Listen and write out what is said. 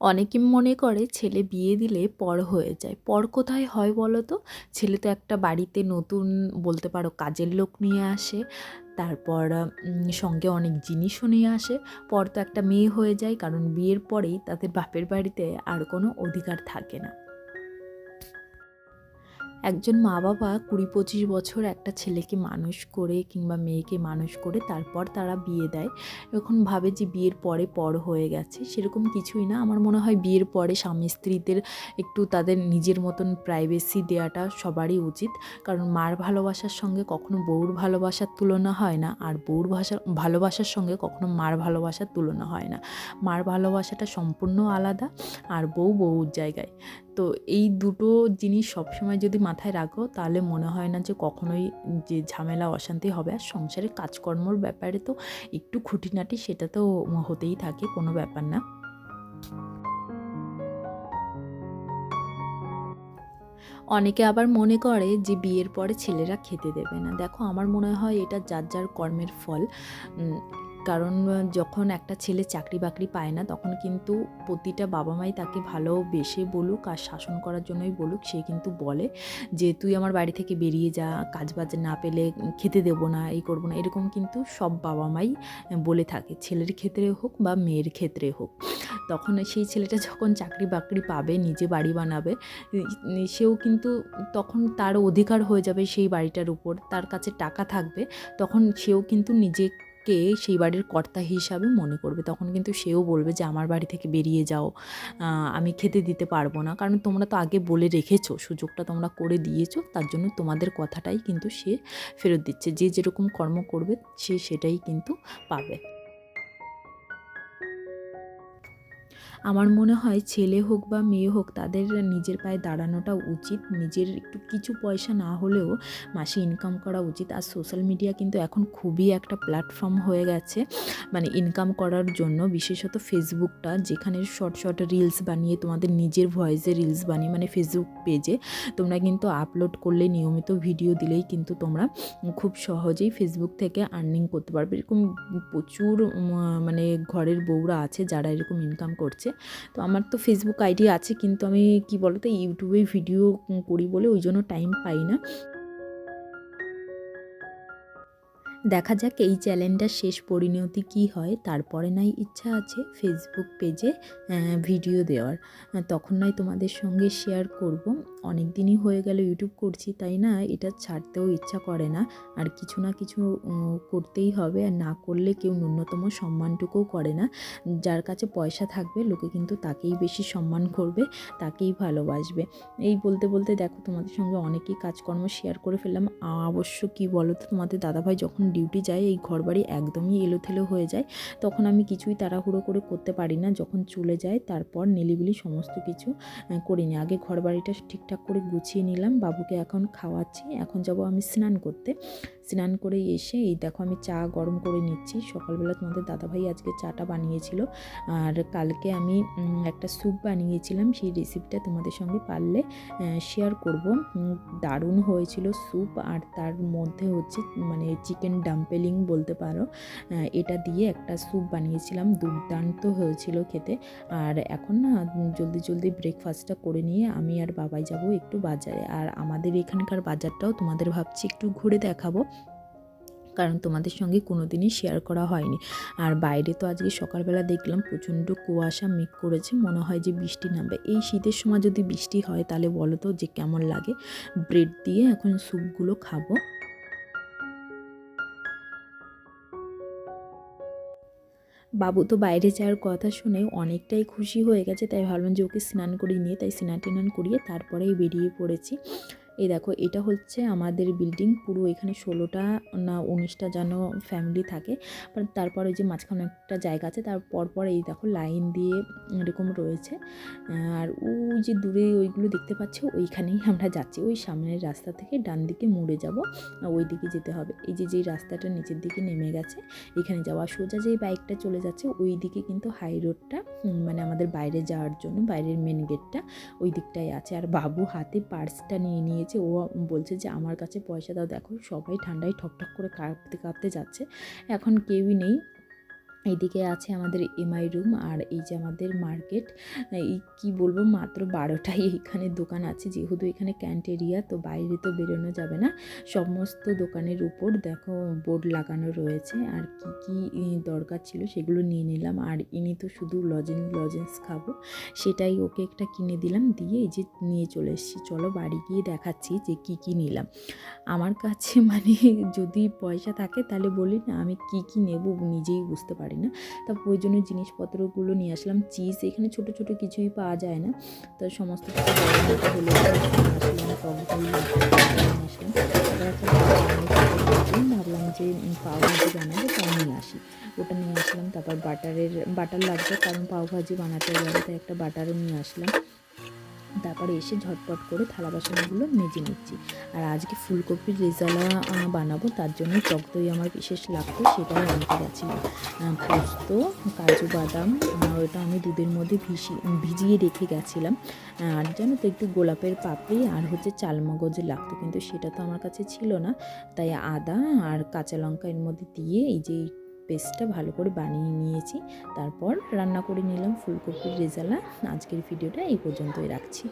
অনেকে মনে করে ছেলে বিয়ে দিলে পর হয়ে যায়। পর কোথায় হয় বলো তো? ছেলে তো একটা বাড়িতে নতুন বলতে পারো কাজের লোক নিয়ে আসে, তারপর সঙ্গে অনেক জিনিসও নিয়ে আসে। পর তো একটা মেয়ে হয়ে যায়, কারণ বিয়ের পরেই তাদের বাপের বাড়িতে আর কোনো অধিকার থাকে না। একজন মা বাবা কুড়ি পঁচিশ বছর একটা ছেলেকে মানুষ করে কিংবা মেয়েকে মানুষ করে তারপর তারা বিয়ে দেয়। এখন ভাবে যে বিয়ের পরে পর হয়ে গেছে, সেরকম কিছুই না। আমার মনে হয় বিয়ের পরে স্বামী স্ত্রীদের একটু তাদের নিজের মতন প্রাইভেসি দেওয়াটা সবারই উচিত। কারণ মার ভালোবাসার সঙ্গে কখনো বউর ভালোবাসার তুলনা হয় না, আর বউর ভাষা, ভালোবাসার সঙ্গে কখনো মার ভালোবাসার তুলনা হয় না। মার ভালোবাসাটা সম্পূর্ণ আলাদা, আর বউ বউর জায়গায়। তো এই দুটো জিনিস সবসময় যদি মাথায় রাখো, তাহলে মনে হয় না যে কখনোই যে ঝামেলা, অশান্তি হবে। আর সংসারের কাজকর্মর ব্যাপারে তো একটু খুঁটিনাটি সেটা তো হতেই থাকে, কোনো ব্যাপার না। অনেকে আবার মনে করে যে বিয়ের পরে ছেলেরা খেতে দেবে না। দেখো, আমার মনে হয় এটা যার যার কর্মের ফল। কারণ যখন একটা ছেলে চাকরি বাকরি পায় না, তখন কিন্তু প্রতিটা বাবা মাই তাকে ভালোবেসে বলুক আর শাসন করার জন্যই বলুক, সে কিন্তু বলে যে, তুই আমার বাড়ি থেকে বেরিয়ে যা কাজ বাজ না পেলে খেতে দেবো না, এই করব না। এরকম কিন্তু সব বাবা মাই বলে থাকে। ছেলের ক্ষেত্রে হোক বা মেয়ের ক্ষেত্রে হোক। তখন সেই ছেলেটা যখন চাকরি বাকরি পাবে, নিজে বাড়ি বানাবে সেও কিন্তু তখন তার অধিকার হয়ে যাবে সেই বাড়িটার উপর, তার কাছে টাকা থাকবে, তখন সেও কিন্তু নিজেকে সেই বাড়ির কর্তা হিসাবে মনে করবে। তখন কিন্তু সেও বলবে যে, আমার বাড়ি থেকে বেরিয়ে যাও। আমি খেতে দিতে পারব না। কারণ তোমরা তো আগে বলে রেখেছো, সুযোগটা তোমরা করে দিয়েছ। তার জন্য তোমাদের কথাটাই কিন্তু সে ফেরত দিচ্ছে। যে যেরকম কর্ম করবে, সে সেটাই কিন্তু পাবে। আমার মনে হয় ছেলে হোক বা মেয়ে হোক, তাদের নিজের পায়ে দাঁড়ানোটা উচিত। নিজের একটু কিছু পয়সা না হলেও মাসে ইনকাম করা উচিত। আর সোশ্যাল মিডিয়া কিন্তু এখন খুবই একটা প্ল্যাটফর্ম হয়ে গেছে। মানে ইনকাম করার জন্য, বিশেষত ফেসবুকটা, যেখানে শর্ট শর্ট রিলস বানিয়ে তোমাদের নিজের ভয়েসে রিলস বানিয়ে মানে ফেসবুক পেজে তোমরা কিন্তু আপলোড করলে, নিয়মিত ভিডিও দিলেই কিন্তু তোমরা খুব সহজেই ফেসবুক থেকে আর্নিং করতে পারবে। এরকম প্রচুর মানে ঘরের বউরা আছে যারা এরকম ইনকাম করছে। তো আমার তো ফেসবুক আইডি আছে, কিন্তু আমি কি বলতো ইউটিউবে ভিডিও করি বলে ওই জন্য টাইম পাই না। দেখা যাক এই চ্যানেলটার শেষ পরিণতি কি হয়, তারপরে নাই ইচ্ছা আছে ফেসবুক পেজে ভিডিও দেওয়ার। তখন নয় তোমাদের সঙ্গে শেয়ার করব। অনেক দিনই হয়ে গেল ইউটিউব করছি, তাই না? এটা ছাড়তেও ইচ্ছা করে না। আর কিছু না কিছু করতেই হবে। আর না করলে কেউ ন্যূনতম সম্মানটুকুও করে না। যার কাছে পয়সা থাকবে, লোকে কিন্তু তাকেই বেশি সম্মান করবে, তাকেই ভালোবাসবে। এই বলতে বলতে দেখো তোমাদের সঙ্গে অনেকেই কাজকর্ম শেয়ার করে ফেললাম। অবশ্য কি বলো তো তোমাদের দাদাভাই যখন ডিউটি যায় এই ঘরবাড়ি একদমই এলোথেলো হয়ে যায়। তখন আমি কিছুই তাড়াহুড়ো করে করতে পারি না। যখন চলে যায় তারপর নিলিবিলি সমস্ত কিছু করিনি আগে ঘরবাড়িটা ঠিকঠাক করে গুছিয়ে নিলাম, বাবুকে এখন খাওয়াচ্ছি। এখন যাব আমি স্নান করতে। স্নান করে এসে, এই দেখো আমি চা গরম করে নিচ্ছি। সকালবেলা তোমাদের দাদাভাই আজকে চাটা বানিয়েছিল। আর কালকে আমি একটা স্যুপ বানিয়েছিলাম। সেই রেসিপিটা তোমাদের সঙ্গে পারলে শেয়ার করব। দারুণ হয়েছিল স্যুপ। আর তার মধ্যে হচ্ছে মানে চিকেন ডাম্পেলিং বলতে পারো এটা দিয়ে একটা স্যুপ বানিয়েছিলাম, দুর্দান্ত হয়েছিল খেতে। আর এখন না, জলদি জলদি ব্রেকফাস্টটা করে নিয়ে আমি আর বাবাই যাব একটু বাজারে। আর আমাদের এখানকার বাজারটাও তোমাদের ভাবছি একটু ঘুরে দেখাবো, কারণ তোমাদের সঙ্গে কোনো দিনই শেয়ার করা হয়নি। আর বাইরে তো আজকে সকালবেলা দেখলাম প্রচণ্ড কুয়াশা মেঘ করেছে, মনে হয় যে বৃষ্টি নামবে। এই শীতের সময় যদি বৃষ্টি হয়, তাহলে বলো তো যে কেমন লাগে? ব্রেড দিয়ে এখন স্যুপগুলো খাব। বাবু তো বাইরে যাওয়ার কথা শুনে অনেকটাই খুশি হয়ে গেছে, তাই ভাবলাম যে ওকে স্নান করিয়ে নিয়ে, তাই স্নান টিনান করিয়ে তারপরেই বেরিয়ে পড়েছি। এই দেখো, এটা হচ্ছে আমাদের বিল্ডিং পুরো এখানে ষোলোটা না উনিশটা যেন ফ্যামিলি থাকে। but তারপর ওই যে মাঝখানে একটা জায়গা আছে, তার পরপর এই দেখো লাইন দিয়ে এরকম রয়েছে। আর ওই যে দূরে ওইগুলো দেখতে পাচ্ছ, ওইখানেই আমরা যাচ্ছি। ওই সামনের রাস্তা থেকে ডান দিকে মুড়ে যাব ওই দিকে যেতে হবে। এই যে যেই রাস্তাটা নিচের দিকে নেমে গেছে, এখানে যাওয়া সোজা। যেই বাইকটা চলে যাচ্ছে ওই দিকে কিন্তু হাই রোডটা মানে আমাদের বাইরে যাওয়ার জন্য, বাইরের মেন গেটটা ওই দিকটাই আছে। আর বাবু হাতে পার্সটা নিয়ে নিয়ে নিয়েছে ও বলছে যে, আমার কাছে পয়সা দাও, দেখো সবাই ঠান্ডায় ঠকঠক করে কাঁপতে কাঁপতে যাচ্ছে। এখন কেউই নেই। এইদিকে আছে আমাদের এমআই রুম আর এই যে আমাদের মার্কেট এই কী বলব, মাত্র বারোটাই এখানে দোকান আছে। যেহেতু এখানে ক্যান্ট এরিয়া তো বাইরে তো বেরোনো যাবে না। সমস্ত দোকানের উপর দেখো বোর্ড লাগানো রয়েছে। আর কি কি দরকার ছিল সেগুলো নিয়ে নিলাম। আর ইনি তো শুধু লজেন্স লজেন্স খাব। সেটাই ওকে একটা কিনে দিলাম। দিয়ে এই যে নিয়ে চলে এসেছি। চলো বাড়ি গিয়ে দেখাচ্ছি যে কি কি নিলাম। আমার কাছে মানে যদি পয়সা থাকে তাহলে বলি না, আমি কি কি নেব নিজেই বুঝতে পারি না? তা প্রয়োজনীয় জিনিসপত্রগুলো নিয়ে আসলাম চিজ এখানে ছোট ছোট কিছুই পাওয়া যায় না। তো সমস্ত কিছু ভাবলাম যে পাও ভাজি বানাবো তাই নিয়ে আসি। ওটা নিয়ে আসলাম, তারপর বাটারের, বাটার লাগবে, কারণ পাও ভাজি বানাতে যাবে তাই একটা বাটারও নিয়ে আসলাম। তারপরে এসে ঝটপট করে থালা বাসনগুলো মেজে নিচ্ছি। আর আজকে ফুলকপির রেজালা বানাবো তার জন্য টক দই আমার বিশেষ লাগতো সেটাই আনতে আহ, পোস্ত কাজু বাদাম ওটা আমি দুধের মধ্যে ভিজি ভিজিয়ে রেখে গেছিলাম। আর জানো তো একটু গোলাপের পাপড়ি আর হচ্ছে চালমগজ লাগতো কিন্তু সেটা তো আমার কাছে ছিল না। তাই আদা আর কাঁচা লঙ্কা এর মধ্যে দিয়ে এই যে পেস্টটা ভালো করে বানিয়ে নিয়েছি। তারপর রান্না করে নিলাম ফুলকপির রেজালা। আজকের ভিডিওটা এই পর্যন্তই রাখছি।